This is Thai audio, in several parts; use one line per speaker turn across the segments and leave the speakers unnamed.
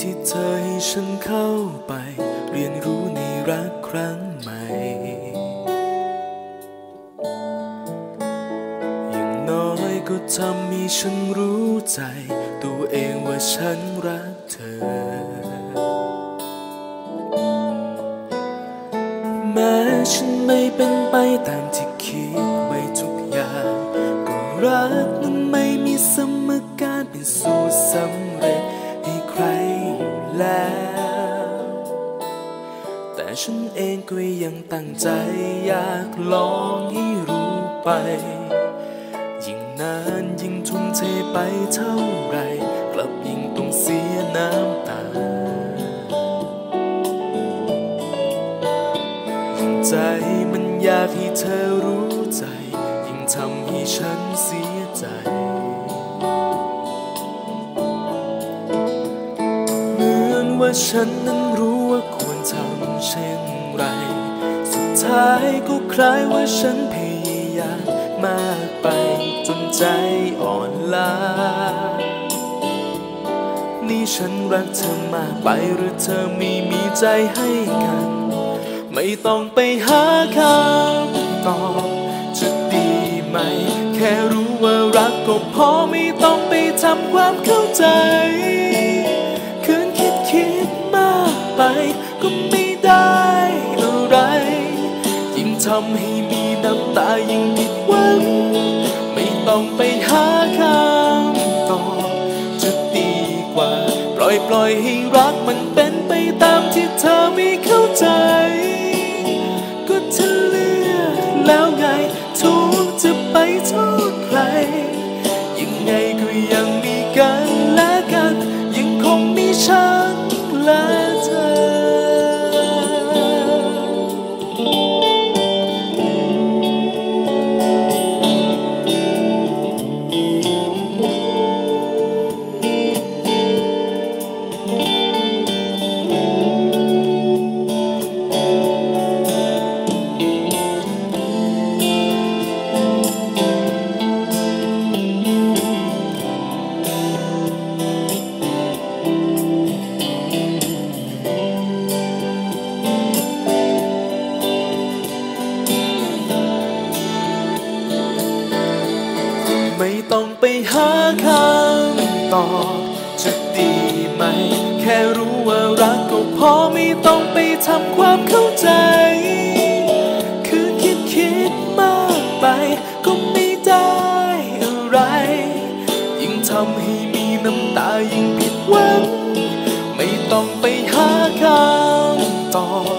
ที่เธอให้ฉันเข้าไป เรียนรู้ในรักครั้งใหม่ยังน้อยก็ทำให้ฉันรู้ใจ ตัวเองว่าฉันรักเธอ แม้ฉันไม่เป็นไปตามที่คิดไว้ทุกอย่าง ก็รักนั้นไม่มีสมการเป็นสูตรสำเร็จ ฉันเองก็ยังตั้งใจอยากลองให้รู้ไป ยิ่งนานยิ่งทุ่มเทไปเท่าไร กลับยิ่งต้องเสียน้ำตา ยิ่งใจมันอยากให้เธอรู้ใจ ยิ่งทำให้ฉันเสียใจเหมือนว่าฉันนั้นรู้ว่า ทำเช่นไร สุดท้ายก็คล้ายว่าฉันพยายามมากไปจนใจอ่อนล้า นี่ฉันรักเธอมากไปหรือเธอไม่มีใจให้กัน ไม่ต้องไปหาคำตอบจะดีไหม แค่รู้ว่ารักก็พอไม่ต้องไปทำความเข้าใจ ก็ไม่ได้อะไรยิ่งทำให้มีน้ำตายิ่งผิดหวัง ไม่ต้องไปหาคำตอบจะดีกว่า ปล่อยปล่อยให้รักมันเป็นไปตามที่เธอไม่เข้าใจ ก็เธอเลือกแล้วไงทุกจะไปโทษใคร ยังไงก็ยัง ต้องไปหาคำตอบจะดีไหม แค่รู้ว่ารักก็พอไม่ต้องไปทำความเข้าใจ คืนคิดคิดมากไป ก็ไม่ได้อะไร ยิ่งทำให้มีน้ำตายิ่งผิดหวัง ไม่ต้องไปหาคำตอบ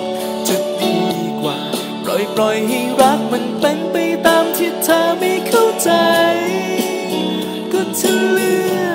จะดีกว่า ปล่อยปล่อยให้รักมันเป็นไปตามที่เธอไม่ เข้